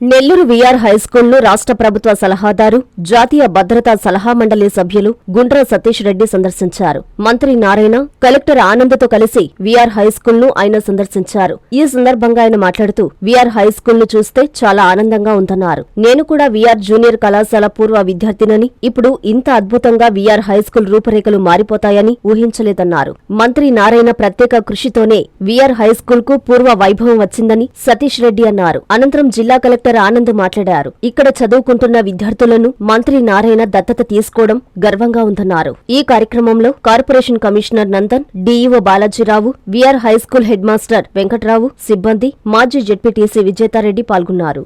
Nellore we are హైస్కూల్ను రాష్ట్ర ప్రభుత్వ సలహాదారు జాతీయ భద్రతా సలహా మండలి సభ్యులు గుండ్ర సతీష్ రెడ్డి సందర్శించారు. మంత్రి నారాయణ కలెక్టర్ ఆనంద్తో కలిసి వీఆర్ హైస్కూల్ను ఆయన సందర్శించారు. ఈ సందర్భంగా ఆయన మాట్లాడుతూ వీఆర్ హైస్కూల్ను చూస్తే చాలా ఆనందంగా ఉందన్నారు. నేను కూడా వీఆర్ జూనియర్ కళాశాల పూర్వ విద్యార్థినని ఇప్పుడు ఇంత అద్భుతంగా వీఆర్ హైస్కూల్ రూపురేఖలు మారిపోతాయని ఊహించలేదన్నారు. మంత్రి నారాయణ ప్రత్యేక కృషితోనే వీఆర్ హైస్కూల్కు పూర్వ వైభవం వచ్చిందని సతీష్ రెడ్డి అన్నారు. అనంతరం జిల్లా కలెక్టర్ ఆనంద్ మాట్లాడారు. ఇక్కడ చదువుకుంటున్న విద్యార్థులను మంత్రి నారాయణ దత్తత తీసుకోవడం గర్వంగా ఉందన్నారు. ఈ కార్యక్రమంలో corporation commissioner Nandan DEO Balajirao VR high school head master Venkatrao సిబ్బంది మాజీ జెడ్పీటీసీ విజేతారెడ్డి పాల్గొన్నారు.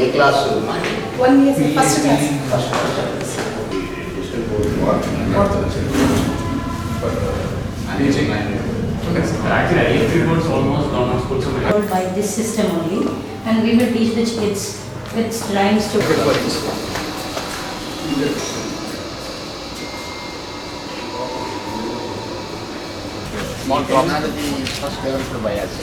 ఏ క్లాస్? మాది one year first class Actually, I reports almost government schools. are by this system only and we will teach the kids with rhymes to Small developed by us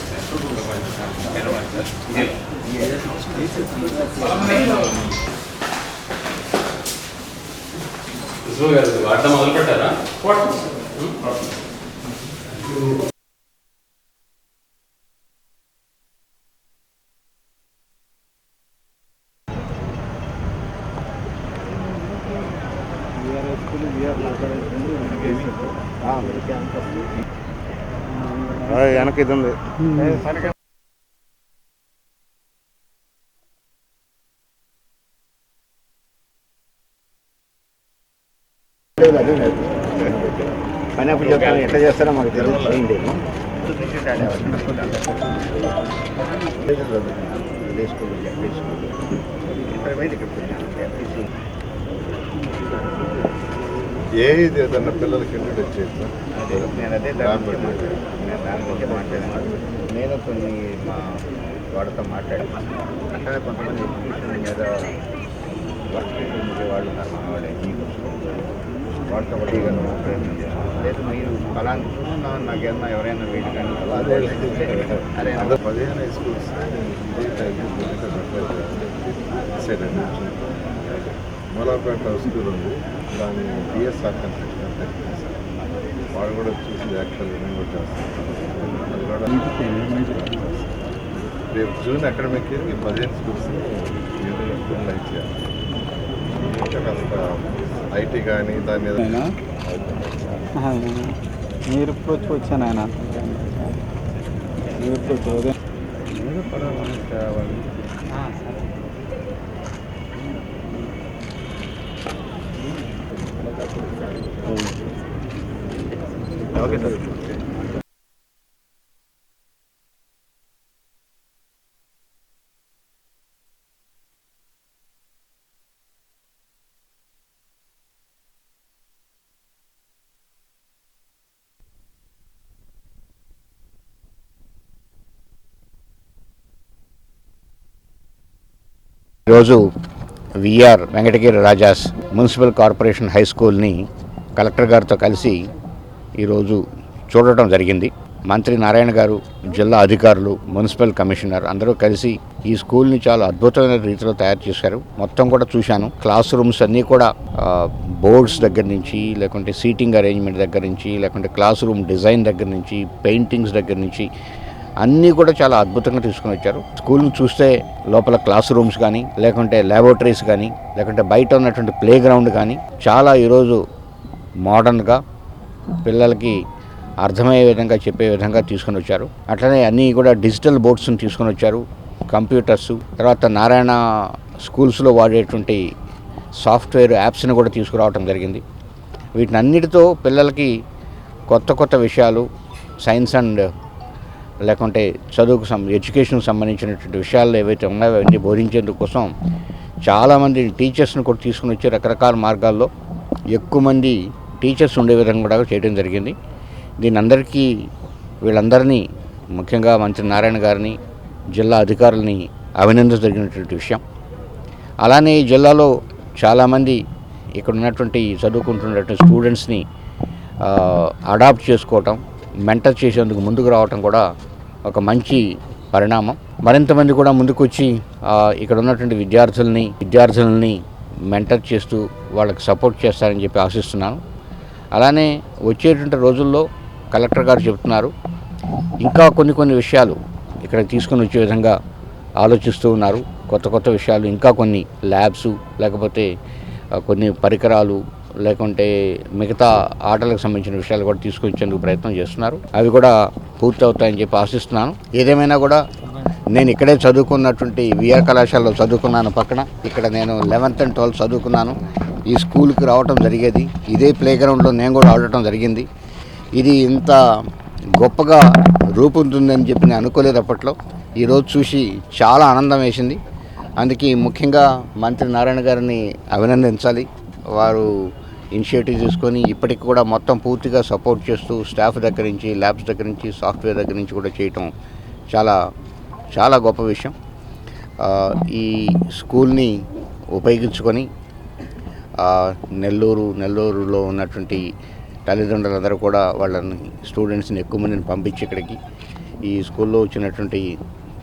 ISRO గారు వాడడం మొదలు పెట్టారా వెనక్కి ఇది ఉంది. పని అప్పుడు చెప్తాను ఎట్లా చేస్తారో మాకు తెలియదు చేయండి ఇదే స్కూల్ జడ్పీ స్కూల్ ఇక్కడ బయట ఇక్కడ జడ్పీసీ ఏ ఇది ఏదన్నా పిల్లలకి ఇంట్రొడ్యూస్ అదే నేను అదే. నేను దాని గురించి మాట్లాడాను నేను కొన్ని మా వాళ్ళతో మాట్లాడాను. అట్లనే కొంతమంది ఎడ్యుకేషన్ మీద వర్క్ వాళ్ళు ఉన్నారు మన వాళ్ళు ప్రయత్నం చేస్తాను లేదు మీరు చూస్తున్నాను నాకేమన్నా ఎవరైనా వీళ్ళు కానీ అదే. అదే. పదిహేను స్కూల్స్ మూలాపేట స్కూల్ ఉంది. దాని బిఎస్ఆర్ కన్స్ట్రక్షన్ వాళ్ళు కూడా చూసి యాక్చువల్ నేను కూడా చేస్తాను అది కూడా రేపు జూన్ అకాడమిక్ ఇయర్ ఈ పదిహేను స్కూల్స్ లైక్ చేయాలి. ఇంకా కాస్త ఐటీ కానీ దాని మీద మీరు ఇప్పుడు వచ్చాను ఆయన మీరు ఇప్పుడు ఉదయం? కావాలి. Okay sir. ఈరోజు VR Venkatagiri Rajas municipal corporation high స్కూల్ని కలెక్టర్ గారితో కలిసి ఈరోజు చూడటం జరిగింది. మంత్రి నారాయణ గారు జిల్లా అధికారులు మున్సిపల్ కమిషనర్ అందరూ కలిసి ఈ స్కూల్ని చాలా అద్భుతమైన రీతిలో తయారు చేశారు. మొత్తం కూడా చూశాను. క్లాస్ రూమ్స్ అన్నీ కూడా బోర్డ్స్ దగ్గర నుంచి లేకుంటే సీటింగ్ అరేంజ్మెంట్ దగ్గర నుంచి లేకుంటే క్లాస్ రూమ్ డిజైన్ దగ్గర నుంచి పెయింటింగ్స్ దగ్గర నుంచి అన్నీ కూడా చాలా అద్భుతంగా తీసుకుని వచ్చారు. స్కూల్ని చూస్తే లోపల క్లాస్ రూమ్స్ కానీ లేకుంటే ల్యాబొరేటరీస్ కానీ లేకుంటే బయట ఉన్నటువంటి ప్లే గ్రౌండ్ కానీ చాలా ఈరోజు మోడర్న్గా పిల్లలకి అర్థమయ్యే విధంగా చెప్పే విధంగా తీసుకొని వచ్చారు. అట్లనే అన్నీ కూడా డిజిటల్ బోర్డ్స్ని తీసుకొని వచ్చారు. కంప్యూటర్స్ తర్వాత నారాయణ స్కూల్స్లో వాడేటువంటి సాఫ్ట్వేర్ యాప్స్ని కూడా తీసుకురావడం జరిగింది. వీటిని అన్నిటితో పిల్లలకి కొత్త కొత్త విషయాలు సైన్స్ అండ్ లేకుంటే చదువుకు సం ఎడ్యుకేషన్కి సంబంధించినటువంటి విషయాలు ఏవైతే ఉన్నాయో అవన్నీ బోధించేందుకోసం చాలామంది టీచర్స్ని కూడా తీసుకుని వచ్చి రకరకాల మార్గాల్లో ఎక్కువ మంది టీచర్స్ ఉండే విధంగా కూడా చేయడం జరిగింది. దీని అందరికీ వీళ్ళందరినీ ముఖ్యంగా మంత్రి నారాయణ గారిని జిల్లా అధికారులని అభినందించదగినటువంటి విషయం. అలానే ఈ జిల్లాలో చాలామంది ఇక్కడ ఉన్నటువంటి చదువుకుంటున్నటువంటి స్టూడెంట్స్ని అడాప్ట్ చేసుకోవటం మెంటర్ చేసేందుకు ముందుకు రావటం కూడా ఒక మంచి పరిణామం. మరింతమంది కూడా ముందుకొచ్చి ఇక్కడ ఉన్నటువంటి విద్యార్థుల్ని విద్యార్థులని మెంటర్ చేస్తూ వాళ్ళకి సపోర్ట్ చేస్తారని చెప్పి ఆశిస్తున్నాను. అలానే వచ్చేటువంటి రోజుల్లో కలెక్టర్ గారు చెబుతున్నారు ఇంకా కొన్ని కొన్ని విషయాలు ఇక్కడ తీసుకొని వచ్చే విధంగా ఆలోచిస్తూ ఉన్నారు. కొత్త కొత్త విషయాలు ఇంకా కొన్ని ల్యాబ్స్ లేకపోతే కొన్ని పరికరాలు లేకుంటే మిగతా ఆటలకు సంబంధించిన విషయాలు కూడా తీసుకొచ్చేందుకు ప్రయత్నం చేస్తున్నారు. అవి కూడా పూర్తి అవుతాయని చెప్పి ఆశిస్తున్నాను. ఏదేమైనా కూడా నేను ఇక్కడే చదువుకున్నటువంటి విఆర్ కళాశాలలో చదువుకున్నాను పక్కన. ఇక్కడ నేను లెవెన్త్ అండ్ ట్వెల్త్ చదువుకున్నాను. ఈ స్కూల్కి రావటం జరిగేది. ఇదే ప్లే గ్రౌండ్లో నేను కూడా ఆడటం జరిగింది. ఇది ఇంత గొప్పగా రూపొందుతుందని చెప్పి నేను అనుకోలేదు అప్పట్లో. ఈరోజు చూసి చాలా ఆనందం వేసింది. అందుకే ముఖ్యంగా మంత్రి నారాయణ గారిని అభినందించాలి. వారు ఇనిషియేటివ్ తీసుకొని ఇప్పటికి కూడా మొత్తం పూర్తిగా సపోర్ట్ చేస్తూ స్టాఫ్ దగ్గర నుంచి ల్యాబ్స్ దగ్గర నుంచి సాఫ్ట్వేర్ దగ్గర నుంచి కూడా చేయటం చాలా చాలా గొప్ప విషయం. ఈ స్కూల్ని ఉపయోగించుకొని నెల్లూరు నెల్లూరులో ఉన్నటువంటి తల్లిదండ్రులందరూ కూడా వాళ్ళని స్టూడెంట్స్ని ఎక్కువ మందిని పంపించి ఇక్కడికి. ఈ స్కూల్లో వచ్చినటువంటి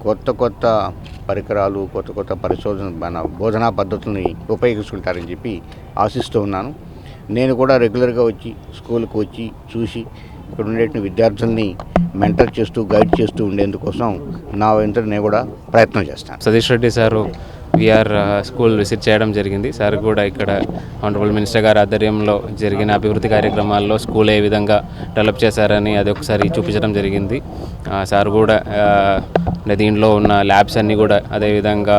కొత్త కొత్త పరికరాలు కొత్త కొత్త పరిశోధన మన బోధనా పద్ధతుల్ని ఉపయోగించుకుంటారని చెప్పి ఆశిస్తూ ఉన్నాను. నేను కూడా రెగ్యులర్గా వచ్చి స్కూల్కి వచ్చి చూసి ఇక్కడ ఉండేటువంటి విద్యార్థుల్ని మెంటర్ చేస్తూ గైడ్ చేస్తూ ఉండేందుకోసం నా వెంట నేను కూడా ప్రయత్నం చేస్తాను. Satish Reddy sir VR school visit చేయడం జరిగింది. సార్ కూడా ఇక్కడ ఆనరబుల్ మినిస్టర్ గారి ఆధ్వర్యంలో జరిగిన అభివృద్ధి కార్యక్రమాల్లో స్కూల్ ఏ విధంగా డెవలప్ చేశారని అది ఒకసారి చూపించడం జరిగింది. సార్ కూడా దీంట్లో దీనిలో ఉన్న ల్యాబ్స్ అన్నీ కూడా అదేవిధంగా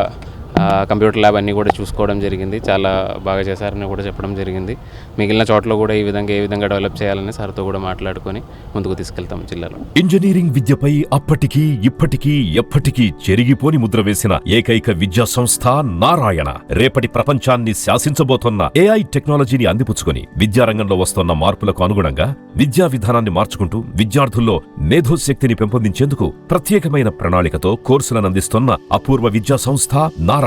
కంప్యూటర్ ల్యాబ్ అన్నీ కూడా చూసుకోవడం జరిగింది. చాలా బాగా చేశారని కూడా చెప్పడం జరిగింది. మిగిలిన చోట్ల కూడా ఈ విధంగా ఏ విధంగా డెవలప్ చేయాలని సార్తో కూడా మాట్లాడుకొని ముందుకు తీసుకెళ్తాం జిల్లాలో. ఇంజనీరింగ్ విద్యపై అప్పటికీ ఇప్పటికీ ఎప్పటికీ చెరిగిపోని ముద్ర వేసిన ఏకైక విద్యా సంస్థ నారాయణ. రేపటి ప్రపంచాన్ని శాసించబోతున్న ఏఐ టెక్నాలజీని అందిపుచ్చుకొని విద్యారంగంలో వస్తున్న మార్పులకు అనుగుణంగా విద్యా విధానాన్ని మార్చుకుంటూ విద్యార్థుల్లో మేధోశక్తిని పెంపొందించేందుకు ప్రత్యేకమైన ప్రణాళికతో కోర్సులను అందిస్తున్న అపూర్వ విద్యా సంస్థ నారాయణ.